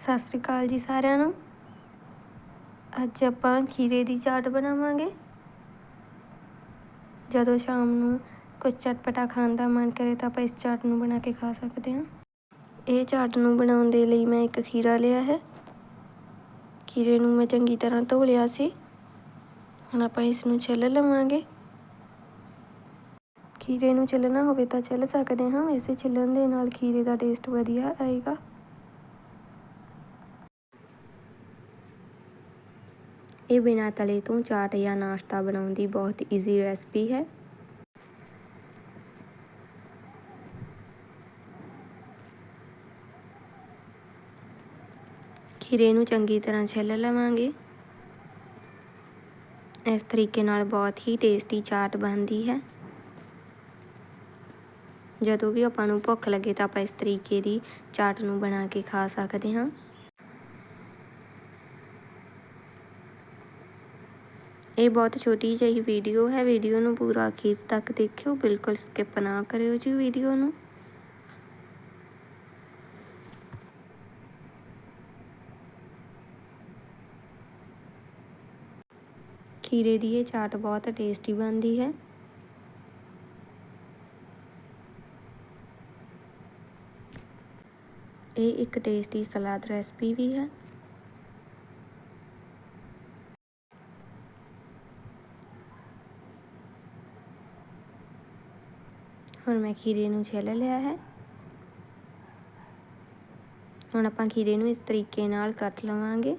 ਸਤਿ ਸ਼੍ਰੀ ਅਕਾਲ ਜੀ ਸਾਰਿਆਂ ਨੂੰ। ਅੱਜ ਆਪਾਂ ਖੀਰੇ ਦੀ ਚਾਟ ਬਣਾਵਾਂਗੇ। ਜਦੋਂ ਸ਼ਾਮ ਨੂੰ ਕੁਝ ਚਟਪਟਾ ਖਾਣ ਦਾ ਮਨ ਕਰੇ ਤਾਂ ਆਪਾਂ ਇਸ ਚਾਟ ਨੂੰ ਬਣਾ ਕੇ ਖਾ ਸਕਦੇ ਹਾਂ। ਇਹ ਚਾਟ ਨੂੰ ਬਣਾਉਣ ਦੇ ਲਈ ਮੈਂ ਇੱਕ ਖੀਰਾ ਲਿਆ ਹੈ। ਖੀਰੇ ਨੂੰ ਮੈਂ ਚੰਗੀ ਤਰ੍ਹਾਂ ਧੋ ਲਿਆ ਸੀ। ਹੁਣ ਆਪਾਂ ਇਸ ਨੂੰ ਛਿੱਲ ਲਵਾਂਗੇ। ਖੀਰੇ ਨੂੰ ਛਿੱਲਣਾ ਹੋਵੇ ਤਾਂ ਛਿੱਲ ਸਕਦੇ ਹਾਂ। ਵੈਸੇ ਛਿੱਲਣ ਦੇ ਨਾਲ ਖੀਰੇ ਦਾ ਟੇਸਟ ਵਧੀਆ ਆਏਗਾ। ਇਹ ਬਿਨਾਂ ਤਲੇ ਤੋਂ ਚਾਟ ਜਾਂ ਨਾਸ਼ਤਾ ਬਣਾਉਣ ਦੀ ਬਹੁਤ ਈਜ਼ੀ ਰੈਸਪੀ ਹੈ। ਖੀਰੇ ਨੂੰ ਚੰਗੀ ਤਰ੍ਹਾਂ ਛਿੱਲ ਲਵਾਂਗੇ। ਇਸ ਤਰੀਕੇ ਨਾਲ ਬਹੁਤ ਹੀ ਟੇਸਟੀ ਚਾਟ ਬਣਦੀ ਹੈ। ਜਦੋਂ ਵੀ ਆਪਾਂ ਨੂੰ ਭੁੱਖ ਲੱਗੇ ਤਾਂ ਆਪਾਂ ਇਸ ਤਰੀਕੇ ਦੀ ਚਾਟ ਨੂੰ ਬਣਾ ਕੇ ਖਾ ਸਕਦੇ ਹਾਂ। ਇਹ ਬਹੁਤ ਛੋਟੀ ਜਿਹੀ ਵੀਡੀਓ ਹੈ। ਵੀਡੀਓ ਨੂੰ ਪੂਰਾ ਅਖੀਰ ਤੱਕ ਦੇਖਿਓ। ਬਿਲਕੁਲ ਸਕਿਪ ਨਾ ਕਰਿਓ ਜੀ ਵੀਡੀਓ ਨੂੰ। ਖੀਰੇ ਦੀ ਇਹ ਚਾਟ ਬਹੁਤ ਟੇਸਟੀ ਬਣਦੀ ਹੈ। ਇਹ ਇੱਕ ਟੇਸਟੀ ਸਲਾਦ ਰੈਸਪੀ ਵੀ ਹੈ। ਹੁਣ ਮੈਂ ਖੀਰੇ ਨੂੰ ਛਿੱਲ ਲਿਆ ਹੈ। ਹੁਣ ਆਪਾਂ ਖੀਰੇ ਨੂੰ ਇਸ ਤਰੀਕੇ ਨਾਲ ਕੱਟ ਲਵਾਂਗੇ।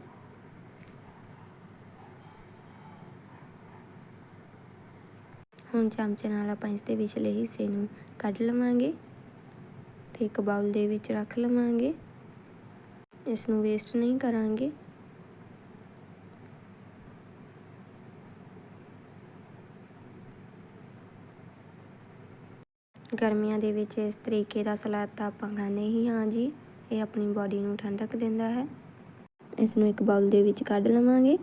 ਹੁਣ ਚਮਚੇ ਨਾਲ ਆਪਾਂ ਇਸ ਦੇ ਵਿਚਲੇ ਹਿੱਸੇ ਨੂੰ ਕੱਢ ਲਵਾਂਗੇ ਤੇ ਇੱਕ ਬਾਉਲ ਦੇ ਵਿੱਚ ਰੱਖ ਲਵਾਂਗੇ। ਇਸ ਨੂੰ ਵੇਸਟ ਨਹੀਂ ਕਰਾਂਗੇ। ਗਰਮੀਆਂ ਦੇ ਵਿੱਚ ਇਸ ਤਰੀਕੇ ਦਾ ਸਲਾਦ ਤਾਂ ਆਪਾਂ ਖਾਂਦੇ ਹੀ ਹਾਂ ਜੀ। ਇਹ ਆਪਣੀ ਬਾਡੀ ਨੂੰ ਠੰਡਕ ਦਿੰਦਾ ਹੈ। ਇਸ ਨੂੰ ਇੱਕ ਬਾਉਲ ਦੇ ਵਿੱਚ ਕੱਢ ਲਵਾਂਗੇ।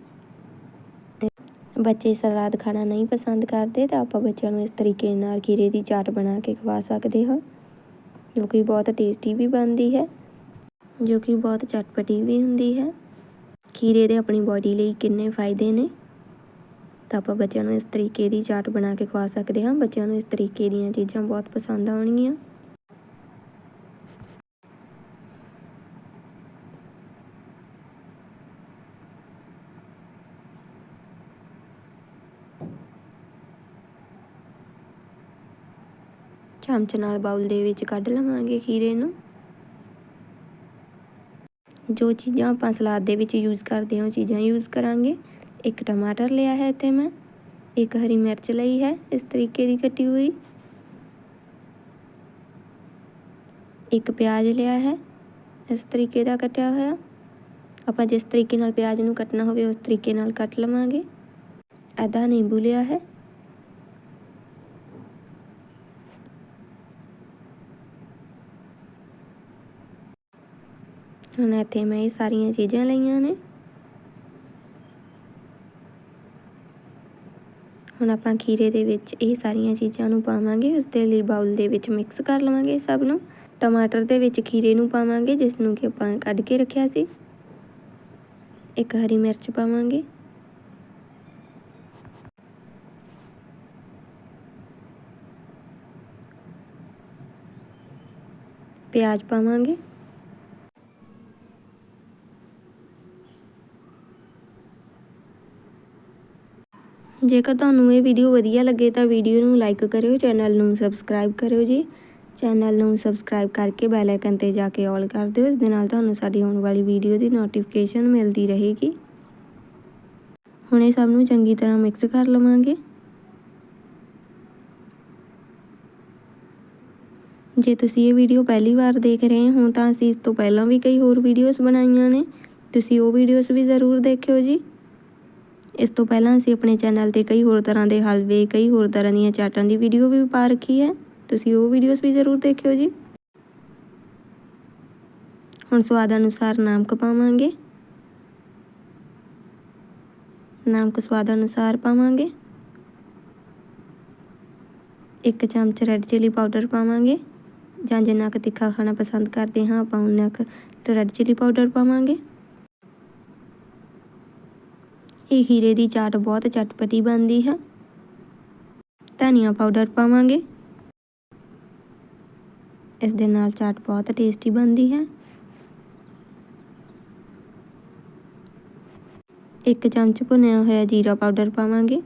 ਬੱਚੇ ਸਲਾਦ ਖਾਣਾ ਨਹੀਂ ਪਸੰਦ ਕਰਦੇ ਤਾਂ ਆਪਾਂ ਬੱਚਿਆਂ ਨੂੰ ਇਸ ਤਰੀਕੇ ਨਾਲ ਖੀਰੇ ਦੀ ਚਾਟ ਬਣਾ ਕੇ ਖਵਾ ਸਕਦੇ ਹਾਂ, ਜੋ ਕਿ ਬਹੁਤ ਟੇਸਟੀ ਵੀ ਬਣਦੀ ਹੈ, ਜੋ ਕਿ ਬਹੁਤ ਚਟਪਟੀ ਵੀ ਹੁੰਦੀ ਹੈ। ਖੀਰੇ ਦੇ ਆਪਣੀ ਬਾਡੀ ਲਈ ਕਿੰਨੇ ਫਾਇਦੇ ਨੇ? ਤਾਂ ਆਪਾਂ ਬੱਚਿਆਂ ਨੂੰ ਇਸ ਤਰੀਕੇ ਦੀ ਚਾਟ ਬਣਾ ਕੇ ਖਵਾ ਸਕਦੇ ਹਾਂ। ਬੱਚਿਆਂ ਨੂੰ ਇਸ ਤਰੀਕੇ ਦੀਆਂ ਚੀਜ਼ਾਂ ਬਹੁਤ ਪਸੰਦ ਆਉਣਗੀਆਂ। ਚਮਚ ਨਾਲ ਬਾਉਲ ਦੇ ਵਿੱਚ ਕੱਢ ਲਵਾਂਗੇ ਖੀਰੇ ਨੂੰ। ਜੋ ਚੀਜ਼ਾਂ ਆਪਾਂ ਸਲਾਦ ਦੇ ਵਿੱਚ ਯੂਜ਼ ਕਰਦੇ ਹਾਂ, ਉਹ ਚੀਜ਼ਾਂ ਯੂਜ਼ ਕਰਾਂਗੇ। ਇੱਕ ਟਮਾਟਰ ਲਿਆ ਹੈ ਇੱਥੇ ਮੈਂ, ਇੱਕ ਹਰੀ ਮਿਰਚ ਲਈ ਹੈ, ਇਸ ਤਰੀਕੇ ਦੀ ਕੱਟੀ ਹੋਈ। ਇੱਕ ਪਿਆਜ਼ ਲਿਆ ਹੈ, ਇਸ ਤਰੀਕੇ ਦਾ ਕੱਟਿਆ ਹੋਇਆ। ਆਪਾਂ ਜਿਸ ਤਰੀਕੇ ਨਾਲ ਪਿਆਜ਼ ਨੂੰ ਕੱਟਣਾ ਹੋਵੇ, ਉਸ ਤਰੀਕੇ ਨਾਲ ਕੱਟ ਲਵਾਂਗੇ। ਆਧਾ ਨਿੰਬੂ ਲਿਆ ਹੈ। ਹੁਣ ਇੱਥੇ ਮੈਂ ਇਹ ਸਾਰੀਆਂ ਚੀਜ਼ਾਂ ਲਈਆਂ ਨੇ। ਹੁਣ ਆਪਾਂ ਖੀਰੇ ਦੇ ਵਿੱਚ ਇਹ ਸਾਰੀਆਂ ਚੀਜ਼ਾਂ ਨੂੰ ਪਾਵਾਂਗੇ ਉਸ ਦੇ ਲਈ ਬਾਉਲ ਦੇ ਵਿੱਚ ਮਿਕਸ ਕਰ ਲਵਾਂਗੇ ਸਭ ਨੂੰ। ਟਮਾਟਰ ਦੇ ਵਿੱਚ ਖੀਰੇ ਨੂੰ ਪਾਵਾਂਗੇ ਜਿਸ ਨੂੰ ਕਿ ਆਪਾਂ ਕੱਢ ਕੇ ਰੱਖਿਆ ਸੀ। ਇੱਕ ਹਰੀ ਮਿਰਚ ਪਾਵਾਂਗੇ। ਪਿਆਜ਼ ਪਾਵਾਂਗੇ। ਜੇਕਰ ਤੁਹਾਨੂੰ ਇਹ ਵੀਡੀਓ ਵਧੀਆ ਲੱਗੇ ਤਾਂ ਵੀਡੀਓ ਨੂੰ ਲਾਈਕ ਕਰਿਓ ਚੈਨਲ ਨੂੰ ਸਬਸਕ੍ਰਾਈਬ ਕਰਿਓ ਜੀ। ਚੈਨਲ ਨੂੰ ਸਬਸਕ੍ਰਾਈਬ ਕਰਕੇ ਬੈਲ ਆਈਕਨ ਤੇ ਜਾ ਕੇ ਆਲ ਕਰ ਦਿਓ, ਇਸ ਦੇ ਨਾਲ ਤੁਹਾਨੂੰ ਸਾਡੀ ਆਉਣ ਵਾਲੀ ਵੀਡੀਓ ਦੀ ਨੋਟੀਫਿਕੇਸ਼ਨ ਮਿਲਦੀ ਰਹੇਗੀ। ਹੁਣ ਇਹ ਸਭ ਨੂੰ ਚੰਗੀ ਤਰ੍ਹਾਂ ਮਿਕਸ ਕਰ ਲਵਾਂਗੇ। ਜੇ ਤੁਸੀਂ ਇਹ ਵੀਡੀਓ ਪਹਿਲੀ ਵਾਰ ਦੇਖ ਰਹੇ ਹੋ ਤਾਂ ਅਸੀਂ ਇਸ ਤੋਂ ਪਹਿਲਾਂ ਵੀ ਕਈ ਹੋਰ ਵੀਡੀਓਜ਼ ਬਣਾਈਆਂ ਨੇ। ਤੁਸੀਂ ਉਹ ਵੀਡੀਓਜ਼ ਵੀ ਜ਼ਰੂਰ ਦੇਖਿਓ ਜੀ। ਇਸ ਤੋਂ ਪਹਿਲਾਂ ਅਸੀਂ ਆਪਣੇ ਚੈਨਲ ਤੇ ਕਈ ਹੋਰ ਤਰ੍ਹਾਂ ਦੇ ਹਲਵੇ, ਕਈ ਹੋਰ ਤਰ੍ਹਾਂ ਦੀਆਂ ਚਾਟਾਂ ਦੀ ਵੀਡੀਓ ਵੀ ਪਾ ਰੱਖੀ ਹੈ। ਤੁਸੀਂ ਉਹ ਵੀਡੀਓਜ਼ ਵੀ ਜ਼ਰੂਰ ਦੇਖਿਓ ਜੀ। ਹੁਣ ਸਵਾਦ ਅਨੁਸਾਰ ਨਮਕ ਪਾਵਾਂਗੇ ਨਮਕ ਸਵਾਦ ਅਨੁਸਾਰ ਪਾਵਾਂਗੇ। ਇੱਕ ਚਮਚ ਰੈੱਡ ਚਿਲੀ ਪਾਊਡਰ ਪਾਵਾਂਗੇ। ਜਾਂ ਜਿੰਨਾ ਕੁ ਤਿੱਖਾ ਖਾਣਾ ਪਸੰਦ ਕਰਦੇ ਹਾਂ, ਆਪਾਂ ਉਨਾ ਕੁ ਰੈੱਡ ਚਿਲੀ ਪਾਊਡਰ ਪਾਵਾਂਗੇ। ਇਹ ਹੀਰੇ ਦੀ ਚਾਟ ਬਹੁਤ ਚਟਪਟੀ ਬਣਦੀ ਹੈ। ਧਨੀਆ ਪਾਊਡਰ ਪਾਵਾਂਗੇ। ਇਸ ਦੇ ਨਾਲ ਚਾਟ ਬਹੁਤ ਟੇਸਟੀ ਬਣਦੀ ਹੈ। ਇੱਕ ਚਮਚ ਭੁੰਨਿਆ ਹੋਇਆ ਜੀਰਾ ਪਾਊਡਰ ਪਾਵਾਂਗੇ।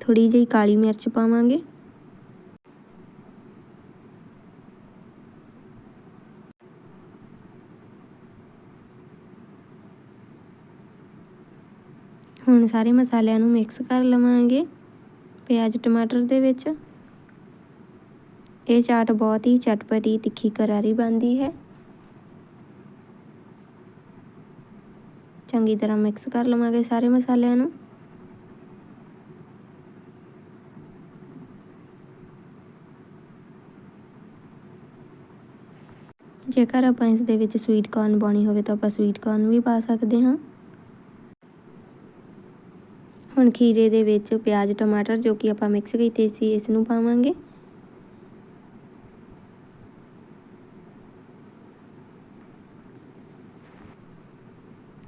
ਥੋੜੀ ਜਿਹੀ ਕਾਲੀ ਮਿਰਚ ਪਾਵਾਂਗੇ। ਹੁਣ ਸਾਰੇ ਮਸਾਲਿਆਂ ਨੂੰ ਮਿਕਸ ਕਰ ਲਵਾਂਗੇ। ਪਿਆਜ਼, ਟਮਾਟਰ ਦੇ ਵਿੱਚ। ਇਹ ਚਾਟ ਬਹੁਤ ਹੀ ਚਟਪਟੀ, ਤਿੱਖੀ, ਕਰਾਰੀ ਬਣਦੀ ਹੈ। ਚੰਗੀ ਤਰ੍ਹਾਂ ਮਿਕਸ ਕਰ ਲਵਾਂਗੇ ਸਾਰੇ ਮਸਾਲਿਆਂ ਨੂੰ। ਜੇਕਰ ਆਪਾਂ ਇਸ ਦੇ ਵਿੱਚ ਸਵੀਟ ਕਾਰਨ ਪਾਉਣੀ ਹੋਵੇ ਤਾਂ ਆਪਾਂ ਸਵੀਟ ਕਾਰਨ ਵੀ ਪਾ ਸਕਦੇ ਹਾਂ। ਹੁਣ ਖੀਰੇ ਦੇ ਵਿੱਚ ਪਿਆਜ਼, ਟਮਾਟਰ ਜੋ ਕਿ ਆਪਾਂ ਮਿਕਸ ਕੀਤੇ ਸੀ ਇਸ ਨੂੰ ਪਾਵਾਂਗੇ।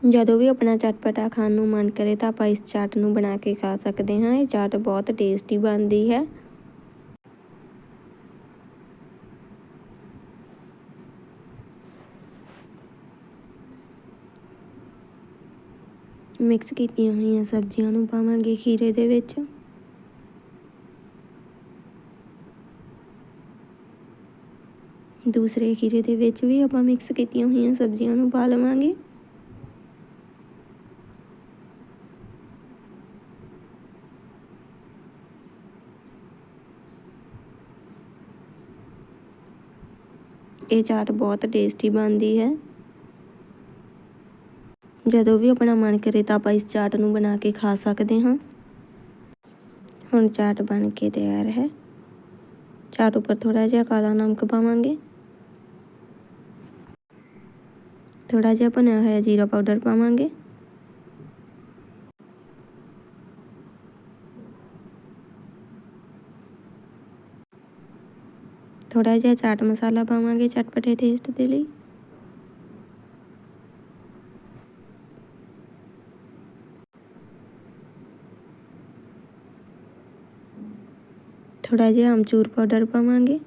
ਜਦੋਂ ਵੀ ਆਪਣਾ ਚਟਪਟਾ ਖਾਣ ਨੂੰ ਮਨ ਕਰੇ ਤਾਂ ਆਪਾਂ ਇਸ ਚਾਟ ਨੂੰ ਬਣਾ ਕੇ ਖਾ ਸਕਦੇ ਹਾਂ। ਇਹ ਚਾਟ ਬਹੁਤ ਟੇਸਟੀ ਬਣਦੀ ਹੈ। ਮਿਕਸ ਕੀਤੀਆਂ ਹੋਈਆਂ ਸਬਜ਼ੀਆਂ ਨੂੰ ਪਾਵਾਂਗੇ ਖੀਰੇ ਦੇ ਵਿੱਚ। ਦੂਸਰੇ ਖੀਰੇ ਦੇ ਵਿੱਚ ਵੀ ਆਪਾਂ ਮਿਕਸ ਕੀਤੀਆਂ ਹੋਈਆਂ ਸਬਜ਼ੀਆਂ ਨੂੰ ਪਾ ਲਵਾਂਗੇ। ਇਹ ਚਾਟ ਬਹੁਤ ਟੇਸਟੀ ਬਣਦੀ ਹੈ। ਜਦੋਂ ਵੀ ਆਪਣਾ ਮਨ ਕਰੇ ਤਾਂ ਆਪਾਂ ਇਸ ਚਾਟ ਨੂੰ ਬਣਾ ਕੇ ਖਾ ਸਕਦੇ ਹਾਂ। ਹੁਣ ਚਾਟ ਬਣ ਕੇ ਤਿਆਰ ਹੈ। ਚਾਟ ਉੱਪਰ ਥੋੜਾ ਜਿਹਾ ਕਾਲਾ ਨਮਕ ਪਾਵਾਂਗੇ। ਥੋੜਾ ਜਿਹਾ ਭੁੰਨਿਆ ਹੋਇਆ ਜੀਰਾ ਪਾਊਡਰ ਪਾਵਾਂਗੇ। ਥੋੜਾ ਜਿਹਾ ਚਾਟ ਮਸਾਲਾ ਪਾਵਾਂਗੇ ਚਟਪਟੇ ਟੇਸਟ ਦੇ ਲਈ। ਥੋੜਾ ਜਿਹਾ ਅਮਚੂਰ ਪਾਊਡਰ ਪਾਵਾਂਗੇ।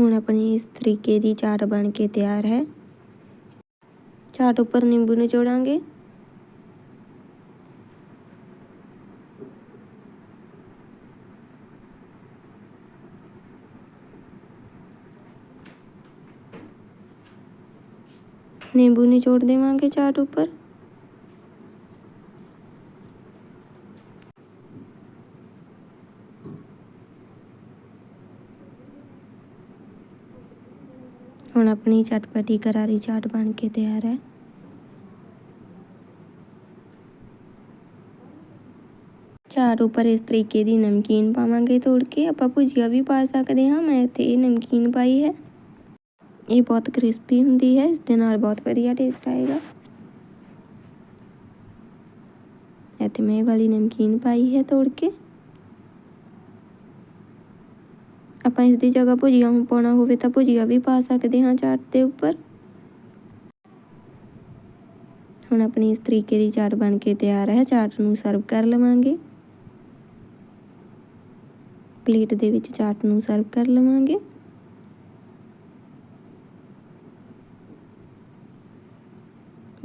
ਹੁਣ ਆਪਣੀ ਇਸ ਤਰੀਕੇ ਦੀ ਚਾਟ ਬਣ ਕੇ ਤਿਆਰ ਹੈ। ਚਾਟ ਉੱਪਰ ਨਿੰਬੂ ਨਿਚੋੜਾਂਗੇ। ਨਿੰਬੂ ਨਿਚੋੜ ਦੇਵਾਂਗੇ ਚਾਟ ਉੱਪਰ। ਹੁਣ ਆਪਣੀ ਚਟਪਟੀ ਕਰਾਰੀ ਚਾਟ ਬਣ ਕੇ ਤਿਆਰ ਹੈ। ਚਾਟ ਉੱਪਰ ਇਸ ਤਰੀਕੇ ਦੀ ਨਮਕੀਨ ਪਾਵਾਂਗੇ ਤੋੜ ਕੇ। ਆਪਾਂ ਭੁਜੀਆ ਵੀ ਪਾ ਸਕਦੇ ਹਾਂ। ਮੈਂ ਤੇ ਇਹ ਨਮਕੀਨ ਪਾਈ ਹੈ। ਇਹ ਬਹੁਤ ਕ੍ਰਿਸਪੀ ਹੁੰਦੀ ਹੈ। ਇਸ ਦੇ ਨਾਲ ਬਹੁਤ ਵਧੀਆ ਟੇਸਟ ਆਏਗਾ। ਇੱਥੇ ਮੈਂ ਇਹ ਵਾਲੀ ਨਮਕੀਨ ਪਾਈ ਹੈ ਤੋੜ ਕੇ। ਆਪਾਂ ਇਸ ਦੀ ਜਗ੍ਹਾ ਭੁਜੀਆ ਪਾਉਣਾ ਹੋਵੇ ਤਾਂ ਭੁਜੀਆ ਵੀ ਪਾ ਸਕਦੇ ਹਾਂ ਚਾਟ ਦੇ ਉੱਪਰ। ਹੁਣ ਆਪਣੀ ਇਸ ਤਰੀਕੇ ਦੀ ਚਾਟ ਬਣ ਕੇ ਤਿਆਰ ਹੈ। ਚਾਟ ਨੂੰ ਸਰਵ ਕਰ ਲਵਾਂਗੇ। ਪਲੇਟ ਦੇ ਵਿੱਚ ਚਾਟ ਨੂੰ ਸਰਵ ਕਰ ਲਵਾਂਗੇ।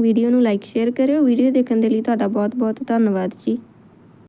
ਵੀਡੀਓ ਨੂੰ ਲਾਈਕ, ਸ਼ੇਅਰ ਕਰਿਓ। ਵੀਡੀਓ ਦੇਖਣ ਦੇ ਲਈ ਤੁਹਾਡਾ ਬਹੁਤ ਬਹੁਤ ਧੰਨਵਾਦ ਜੀ।